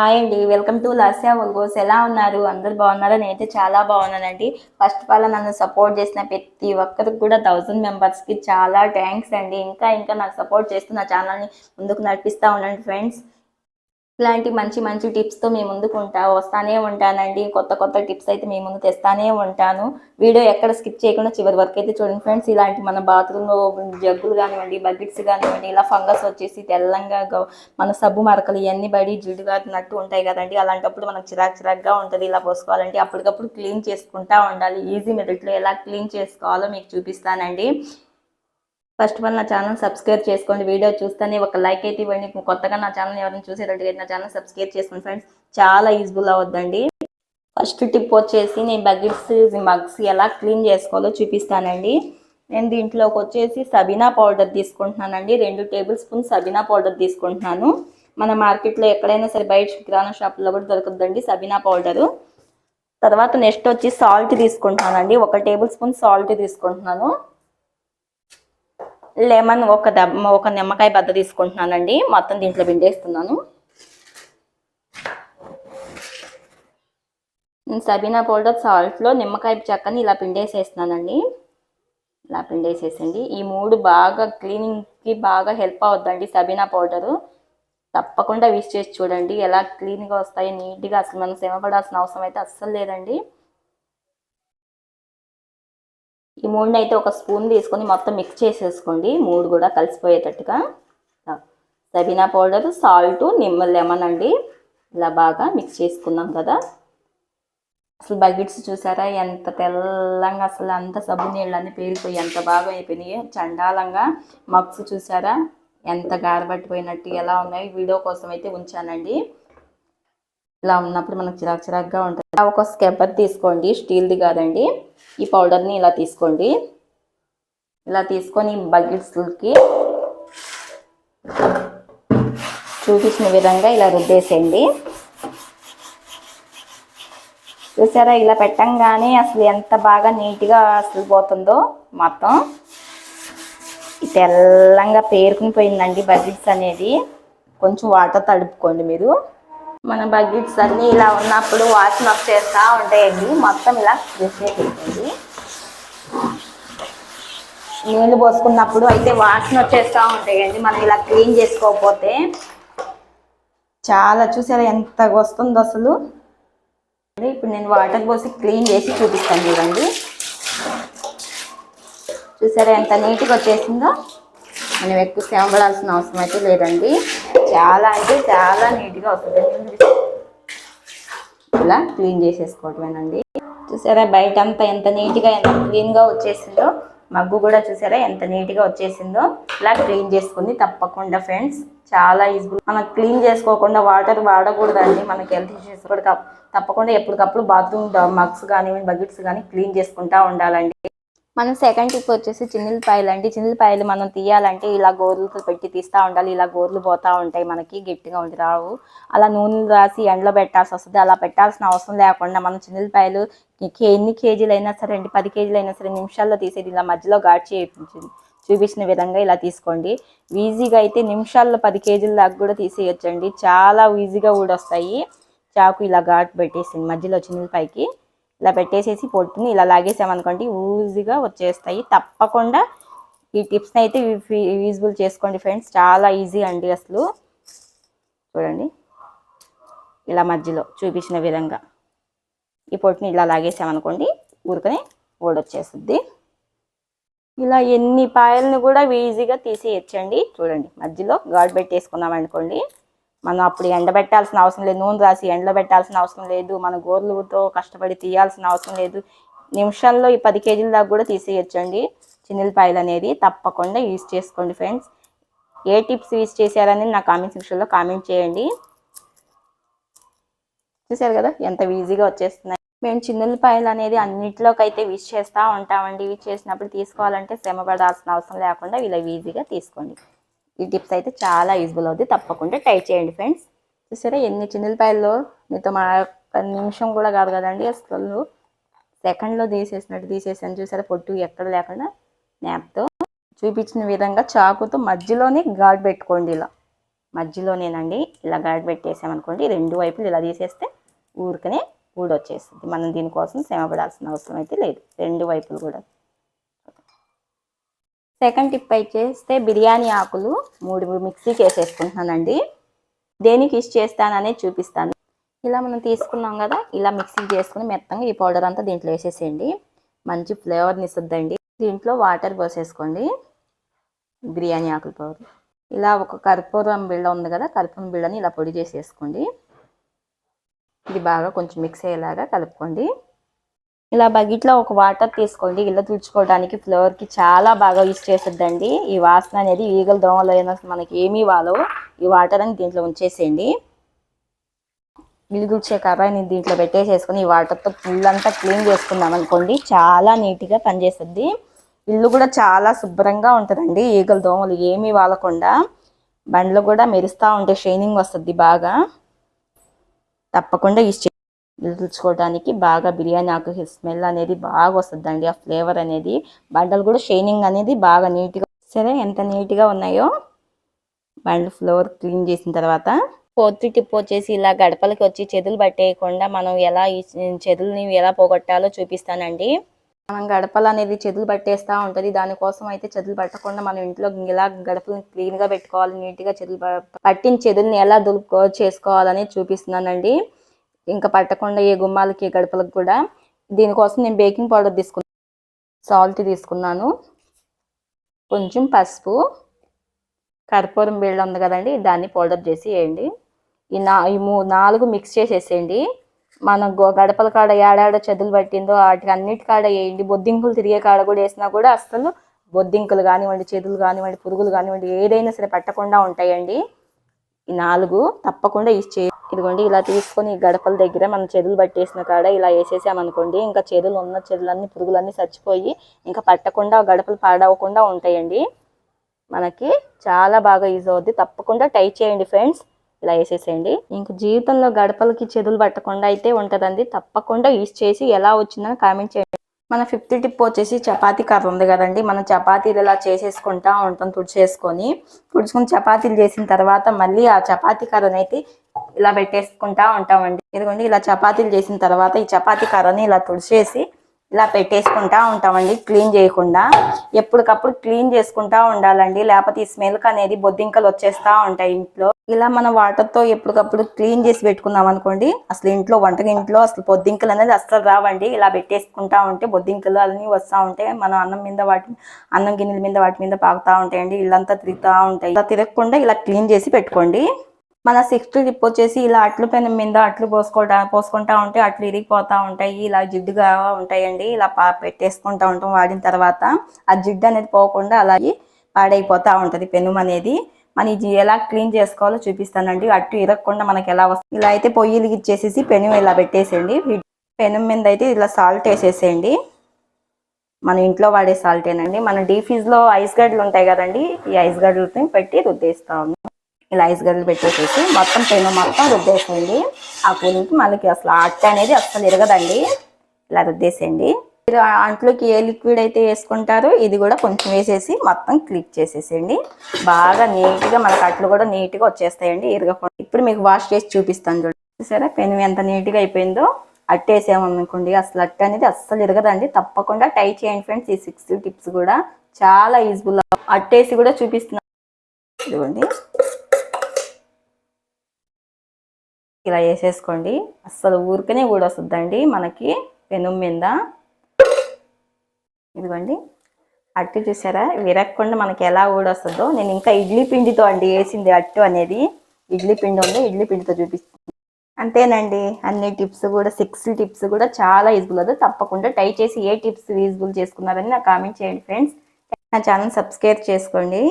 Hi అండి welcome to Lasya ఒల్గోస్ ఎలా ఉన్నారు? అందరు బాగున్నారా? నేనైతే చాలా బాగున్నానండి. ఫస్ట్ ఆఫ్ ఆల్ నన్ను సపోర్ట్ చేసిన ప్రతి ఒక్కరికి కూడా థౌజండ్ మెంబర్స్కి చాలా థ్యాంక్స్ అండి. ఇంకా ఇంకా నాకు సపోర్ట్ చేస్తూ నా ఛానల్ని ముందుకు నడిపిస్తూ ఉండండి ఫ్రెండ్స్. ఇలాంటి మంచి మంచి టిప్స్తో మీ ముందుకు ఉంటా వస్తానే ఉంటానండి. కొత్త కొత్త టిప్స్ అయితే మీ ముందు తెస్తానే ఉంటాను. వీడియో ఎక్కడ స్కిప్ చేయకుండా చివరి వరకు అయితే చూడండి ఫ్రెండ్స్ ఇలాంటి మన బాత్రూంలో జగ్గులు కానివ్వండి బకెట్స్ కానివ్వండి ఇలా ఫంగస్ వచ్చేసి తెల్లంగా గ- మన సబ్బు మరకలు ఇవన్నీ బడి జిడ్డు కారినట్టు ఉంటాయి కదండి. అలాంటప్పుడు మనకు చిరాకు చిరాకుగా ఉంటుంది ఇలా పోసుకోవాలంటే. అప్పటికప్పుడు క్లీన్ చేసుకుంటా ఉండాలి. ఈజీ మెథడ్లో ఎలా క్లీన్ చేసుకోవాలో మీకు చూపిస్తానండి. ఫస్ట్ ఆఫ్ ఆల్ నా ఛానల్ సబ్స్క్రైబ్ చేసుకోండి. వీడియో చూస్తేనే ఒక లైక్ అయితే ఇవ్వండి. కొత్తగా నా ఛానల్ ఎవరైనా చూసేటట్టుగా నా ఛానల్ సబ్స్క్రైబ్ చేసుకోండి ఫ్రెండ్స్. చాలా యూజ్ఫుల్ అవుద్దండి. ఫస్ట్ టిప్ వచ్చేసి నేను బకెట్స్ మగ్స్ ఎలా క్లీన్ చేసుకోవాలో చూపిస్తానండి. నేను దీంట్లోకి వచ్చేసి సబీనా పౌడర్ తీసుకుంటున్నానండి. రెండు టేబుల్ స్పూన్ సబీనా పౌడర్ తీసుకుంటున్నాను. మన మార్కెట్లో ఎక్కడైనా సరే బయట కిరాణా షాప్లో కూడా దొరుకుతుందండి సబీనా పౌడరు. తర్వాత నెక్స్ట్ వచ్చి సాల్ట్ తీసుకుంటున్నానండి. ఒక టేబుల్ స్పూన్ సాల్ట్ తీసుకుంటున్నాను. లెమన్ ఒక దెబ్బ ఒక నిమ్మకాయ బద్ద తీసుకుంటున్నానండి. మొత్తం దీంట్లో పిండేస్తున్నాను. నేను సబీనా పౌడర్ సాల్ట్లో నిమ్మకాయ చెక్కని ఇలా పిండేసేస్తున్నానండి. ఇలా పిండేసేసండి. ఈ మూడు బాగా క్లీనింగ్కి బాగా హెల్ప్ అవుద్దండి సబీనా పౌడరు. తప్పకుండా విష్ చేసి చూడండి. ఎలా క్లీన్గా వస్తాయో నీట్గా అసలు మనం శ్రమ పడాల్సిన అవసరం అయితే అస్సలు లేదండి. ఈ మూడుని అయితే ఒక స్పూన్ తీసుకొని మొత్తం మిక్స్ చేసేసుకోండి. మూడు కూడా కలిసిపోయేటట్టుగా. సబీనా పౌడర్ సాల్ట్ నిమ్మ లెమన్ అండి. ఇలా బాగా మిక్స్ చేసుకున్నాం కదా. అసలు బకెట్స్ చూసారా? ఎంత తెల్లంగా అసలు అంత సబ్బు నీళ్ళన్నీ పేరిపోయి ఎంత బాగా అయిపోయినాయి. చండాలంగా మగ్స్ చూసారా? ఎంత గారబట్టిపోయినట్టు ఎలా ఉన్నాయి? వీడియో కోసం అయితే ఉంచానండి. ఇలా ఉన్నప్పుడు మనకు చిరాకు చిరాకుగా ఉంటుంది. ఒక స్కెబ్బర్ తీసుకోండి. స్టీల్ది కాదండి. ఈ పౌడర్ని ఇలా తీసుకోండి. ఇలా తీసుకొని బకెట్స్కి చూపించిన విధంగా ఇలా రుద్దేసేయండి. చూసారా? ఇలా పెట్టంగానే అసలు ఎంత బాగా నీట్గా అసలు పోతుందో మొత్తం. తెల్లంగా పేరుకుని పోయిందండి బకెట్స్ అనేది. కొంచెం వాటర్ తడుపుకోండి మీరు. మన బకెట్స్ అన్నీ ఇలా ఉన్నప్పుడు వాసన వచ్చేస్తూ ఉంటాయండి. మొత్తం ఇలా చేసేయండి నీళ్ళు పోసుకున్నప్పుడు అయితే వాసన వచ్చేస్తూ ఉంటాయండి. మనం ఇలా క్లీన్ చేసుకోకపోతే చాలా చూసారా ఎంత వస్తుందో అసలు. ఇప్పుడు నేను వాటర్ పోసి క్లీన్ చేసి చూపిస్తాను చూడండి. చూసారా ఎంత నీట్గా వచ్చేసిందో. మనం ఎక్కువ సేవ పడాల్సిన అవసరం అయితే లేదండి. చాలా అంటే చాలా నీట్గా వస్తుంది. ఇలా క్లీన్ చేసేసుకోవటమేనండి. చూసారా బయట అంతా ఎంత నీట్గా ఎంత క్లీన్గా వచ్చేసిందో? మగ్గు కూడా చూసారా ఎంత నీట్గా వచ్చేసిందో? ఇలా క్లీన్ చేసుకుంది తప్పకుండా ఫ్రెండ్స్. చాలా ఈజీ. మనం క్లీన్ చేసుకోకుండా వాటర్ వాడకూడదండి. మనకి హెల్త్ ఇష్యూస్ కూడా తప్పకుండా ఎప్పటికప్పుడు బాత్రూమ్ మగ్స్ కానివ్వండి బకెట్స్ కానీ క్లీన్ చేసుకుంటా ఉండాలండి. మనం సెకండ్ టిప్ వచ్చేసి చిన్నిలపాయలు అండి. చిన్నిలపాయలు మనం తీయాలంటే ఇలా గోర్లతో పెట్టి తీస్తూ ఉండాలి. ఇలా గోర్లు పోతూ ఉంటాయి మనకి గట్టిగా ఉండి రావు. అలా నూనెలు రాసి ఎండలో పెట్టాల్సి వస్తుంది. అలా పెట్టాల్సిన అవసరం లేకుండా మనం చిన్నిలపాయలు కే- ఎన్ని కేజీలు అయినా సరే అండి పది కేజీలు అయినా సరే నిమిషాల్లో తీసేది ఇలా మధ్యలో ఘాట్ చేయించింది చూపించిన విధంగా ఇలా తీసుకోండి. ఈజీగా అయితే నిమిషాల్లో పది కేజీల దాకా కూడా తీసేయొచ్చండి. చాలా ఈజీగా ఊడొస్తాయి చాకు ఇలా ఘాట్ పెట్టేసింది మధ్యలో చిన్నపైకి ఇలా పెట్టేసేసి పొట్టుని ఇలా లాగేసామనుకోండి ఈజీగా వచ్చేస్తాయి. తప్పకుండా ఈ టిప్స్ని అయితే యూజ్ఫుల్ చేసుకోండి ఫ్రెండ్స్. చాలా ఈజీ అండి అసలు. చూడండి. ఇలా మధ్యలో చూపించిన విధంగా ఈ పొట్టుని ఇలా లాగేసామనుకోండి ఊరికనే ఓడొచ్చేస్తుంది. ఇలా ఎన్ని పాయలను కూడా ఈజీగా తీసేయచ్చండి. చూడండి. మధ్యలో గాడ్ పెట్టేసుకున్నాం అనుకోండి మనం అప్పుడు ఎండబెట్టాల్సిన అవసరం లేదు నూనె రాసి ఎండలో పెట్టాల్సిన అవసరం లేదు మన గోర్లతో కష్టపడి తీయాల్సిన అవసరం లేదు. నిమిషాల్లో ఈ పది కేజీల దాకా కూడా తీసేయచ్చండి. చిన్నపాయలు అనేది తప్పకుండా యూజ్ చేసుకోండి ఫ్రెండ్స్. ఏ టిప్స్ యూజ్ చేశారని నా కామెంట్ సెక్షన్లో కామెంట్ చేయండి. చూసారు కదా ఎంత ఈజీగా వచ్చేస్తున్నాయి. మేము చిన్నులపాయలు అనేది అన్నింటిలోకైతే విష్ చేస్తూ ఉంటామండి. విష్ చేసినప్పుడు తీసుకోవాలంటే శ్రమ పడాల్సిన అవసరం లేకుండా ఇలా ఈజీగా తీసుకోండి. ఈ టిప్స్ అయితే చాలా యూజ్ఫుల్ అవుతుంది తప్పకుండా ట్రై చేయండి ఫ్రెండ్స్. చూసారా ఎన్ని చిన్నపాయల్లో? మీతో మా నిమిషం కూడా కాదు కదండి అసలు. సెకండ్లో తీసేసినట్టు తీసేసాను. చూసారా పొట్టు ఎక్కడ లేకుండా న్యాప్తో చూపించిన విధంగా చాకుతో మధ్యలోనే గాడ్ పెట్టుకోండి ఇలా. మధ్యలోనేనండి ఇలా గాడి పెట్టేసామనుకోండి రెండు వైపులు ఇలా తీసేస్తే ఊరికనే ఊడొచ్చేస్తుంది. మనం దీనికోసం శ్రమపడాల్సిన అవసరం అయితే లేదు. రెండు వైపులు కూడా. సెకండ్ టిప్ చేస్తే బిర్యానీ ఆకులు మూడు మిక్సీకి వేసేసుకుంటున్నానండి దేనికి ఇష్ట చేస్తాననేది చూపిస్తాను. ఇలా మనం తీసుకున్నాం కదా ఇలా మిక్సీ చేసుకుని మెత్తంగా ఈ పౌడర్ అంతా దీంట్లో వేసేసేయండి. మంచి ఫ్లేవర్ని ఇస్తుందండి దీంట్లో వాటర్ పోసేసుకోండి. బిర్యానీ ఆకుల పౌడర్. ఇలా ఒక కర్పూరం బిళ్ళ ఉంది కదా కర్పూరం బిళ్ళని ఇలా పొడి చేసేసుకోండి. ఇది బాగా కొంచెం మిక్స్ అయ్యేలాగా కలుపుకోండి. ఇలా బకెట్లో ఒక వాటర్ తీసుకోండి. ఇల్లు తుడుచుకోవడానికి ఫ్లవర్కి చాలా బాగా యూస్ చేస్తుందండి ఈ వాసన అనేది ఈగల దోమలు అయినా మనకి ఏమీ వాలో ఈ వాటర్ అని దీంట్లో ఉంచేసేయండి. ఇల్లు తుడిచే కర్రని దీంట్లో పెట్టేసేసుకొని ఈ వాటర్తో అంతా క్లీన్ చేసుకున్నాం అనుకోండి. చాలా నీట్గా పనిచేస్తుంది ఇల్లు కూడా చాలా శుభ్రంగా ఉంటుందండి. ఈగల దోమలు ఏమీ వాలకుండా. బండ్లు కూడా మెరుస్తూ ఉంటే షైనింగ్ వస్తుంది బాగా. తప్పకుండా యూస్ ఇల్లు బాగా బిర్యానీ ఆకు స్మెల్ అనేది బాగా వస్తుందండి. ఆ ఫ్లేవర్ అనేది బండలు కూడా షైనింగ్ అనేది బాగా నీట్గా సరే ఎంత నీట్గా ఉన్నాయో బండ్లు ఫ్లోర్ క్లీన్ చేసిన తర్వాత పొత్తి టిప్ వచ్చేసి ఇలా గడపలకి వచ్చి చెదులు పట్టేయకుండా మనం ఎలా ఈ చెదుల్ని ఎలా పోగొట్టాలో చూపిస్తానండి. మనం గడపలు అనేది చెదులు పట్టేస్తూ ఉంటుంది. దానికోసం అయితే చెదులు పట్టకుండా మనం ఇంట్లో ఇలా గడపలను క్లీన్గా పెట్టుకోవాలి. నీట్గా చెదులు పట్టిన చెదుల్ని ఎలా దులుపు చేసుకోవాలని చూపిస్తున్నానండి. ఇంకా పట్టకుండా ఏ గుమ్మాలకి ఏ గడపలకు కూడా దీనికోసం నేను బేకింగ్ పౌడర్ తీసుకున్నాను సాల్ట్ తీసుకున్నాను. కొంచెం పసుపు కర్పూరం బిళ్ళ ఉంది కదండి దాన్ని పౌడర్ చేసి వేయండి. ఈ నా ఈ మూ నాలుగు మిక్స్ చేసేసేయండి. మన గడపల కాడ ఏడాడ చెదులు పట్టిందో వాటికి అన్నిటి కాడ వేయండి. బొద్దింకులు తిరిగే కాడ కూడా వేసినా కూడా అసలు బొద్దింకులు కానివ్వండి చెదులు కానివ్వండి పురుగులు కానివ్వండి ఏదైనా సరే పట్టకుండా ఉంటాయండి. ఈ నాలుగు తప్పకుండా ఈ చే ఇదిగోండి ఇలా తీసుకొని గడపల దగ్గర మనం చెదులు పట్టేసిన కాడ ఇలా వేసేసామనుకోండి ఇంకా చెదులు ఉన్న చెదులన్నీ పురుగులన్నీ చచ్చిపోయి ఇంకా పట్టకుండా గడపలు పాడవకుండా ఉంటాయండి. మనకి చాలా బాగా యూజ్ అవుద్ది. తప్పకుండా టై చేయండి ఫ్రెండ్స్. ఇలా వేసేసేయండి. ఇంక జీవితంలో గడపలకి చెదులు పట్టకుండా అయితే ఉంటుందండి. తప్పకుండా యూజ్ చేసి ఎలా వచ్చిందని కామెంట్ చేయండి. మన ఫిఫ్త్ టిప్ వచ్చేసి చపాతీ కర్ర ఉంది కదండి. మనం చపాతీలు ఇలా చేసేసుకుంటా ఉంటాం తుడిచేసుకొని. తుడుచుకుని చపాతీలు చేసిన తర్వాత మళ్ళీ ఆ చపాతీ కర్రని అయితే ఇలా పెట్టేసుకుంటా ఉంటామండి. ఇదిగోండి ఇలా చపాతీలు చేసిన తర్వాత ఈ చపాతీ కర్రని ఇలా తుడిచేసి ఇలా పెట్టేసుకుంటా ఉంటామండి. క్లీన్ చేయకుండా ఎప్పటికప్పుడు క్లీన్ చేసుకుంటా ఉండాలండి. లేకపోతే ఈ స్మెల్క్ అనేది బొద్దింకలు వచ్చేస్తూ ఉంటాయి ఇంట్లో. ఇలా మనం వాటర్తో ఎప్పటికప్పుడు క్లీన్ చేసి పెట్టుకున్నాం అనుకోండి అసలు ఇంట్లో వంటగింట్లో అసలు బొద్దింకలు అనేది అస్సలు రావండి. ఇలా పెట్టేసుకుంటా ఉంటే బొద్దింకలు అన్నీ వస్తూ ఉంటాయి. మనం అన్నం మీద వాటి అన్నం గిన్నెల మీద వాటి మీద పాకుతూ ఉంటాయండి. ఇల్లంతా తిరుగుతూ ఉంటాయి. ఇలా తిరగకుండా ఇలా క్లీన్ చేసి పెట్టుకోండి. మన సిక్స్త్ టిప్ వచ్చేసి ఇలా అట్లు పెనం మీద అట్లు పోసుకుంటా పోసుకుంటా ఉంటే అట్లు ఇరిగిపోతూ ఉంటాయి. ఇలా జిడ్డుగా ఉంటాయండి. ఇలా పా పెట్టేసుకుంటా ఉంటాం వాడిన తర్వాత. ఆ జిడ్డు అనేది పోకుండా అలాగే పాడైపోతూ ఉంటుంది పెనుం అనేది మన ఇది ఎలా క్లీన్ చేసుకోవాలో చూపిస్తానండి. అటు ఇరగకుండా మనకి ఎలా వస్తుంది ఇలా అయితే పొయ్యిలు ఇచ్చేసేసి పెను ఇలా పెట్టేసేయండి. పెనం మీద అయితే ఇలా సాల్ట్ వేసేసేయండి. మన ఇంట్లో వాడే సాల్టేనండి. మన డీ ఐస్ గడ్డలు ఉంటాయి కదండి ఈ ఐస్ గడ్డలతో పెట్టి రుద్దేస్తాము ఇలా ఐస్ గడ్డలు పెట్టేసేసి మొత్తం పెను మొత్తం రుద్దేసేయండి. ఆ పూలకి మనకి అసలు అట్ట అనేది అస్సలు ఇరగదండి. ఇలా రుద్దేసేయండి. మీరు అంట్లోకి ఏ లిక్విడ్ అయితే వేసుకుంటారో ఇది కూడా కొంచెం వేసేసి మొత్తం క్లిక్ చేసేసేయండి. బాగా నీట్గా మనకు అట్లు కూడా నీట్గా వచ్చేస్తాయండి ఇరగకుండా. ఇప్పుడు మీకు వాష్ చేసి చూపిస్తాను చూడండి సరే పెను ఎంత నీట్గా అయిపోయిందో. అట్టేసామనుకోండి అసలు అట్ట అనేది అస్సలు ఇరగదండి. తప్పకుండా టై చేయండి ఫ్రెండ్స్ ఈ సిక్స్ టిప్స్ కూడా. చాలా యూజ్ఫుల్. అట్టేసి కూడా చూపిస్తున్నాను ఇదిగోండి. ఇలా వేసేసుకోండి. అస్సలు ఊరికనే కూడా వస్తుందండి మనకి పెనుం మీద. ఇదిగోండి. అట్టు చూసారా? విరగకుండా మనకి ఎలా ఊడొస్తుందో. నేను ఇంకా ఇడ్లీ పిండితో అండి వేసింది అట్టు అనేది. ఇడ్లీ పిండి ఉంది ఇడ్లీ పిండితో చూపిస్తాను అంతేనండి. అన్ని టిప్స్ కూడా సిక్స్ టిప్స్ కూడా చాలా యూజ్ఫుల్. అవుతుంది తప్పకుండా ట్రై చేసి ఏ టిప్స్ యూజ్ఫుల్ చేసుకున్నారని నాకు కామెంట్ చేయండి ఫ్రెండ్స్. నా ఛానల్ సబ్స్క్రైబ్ చేసుకోండి.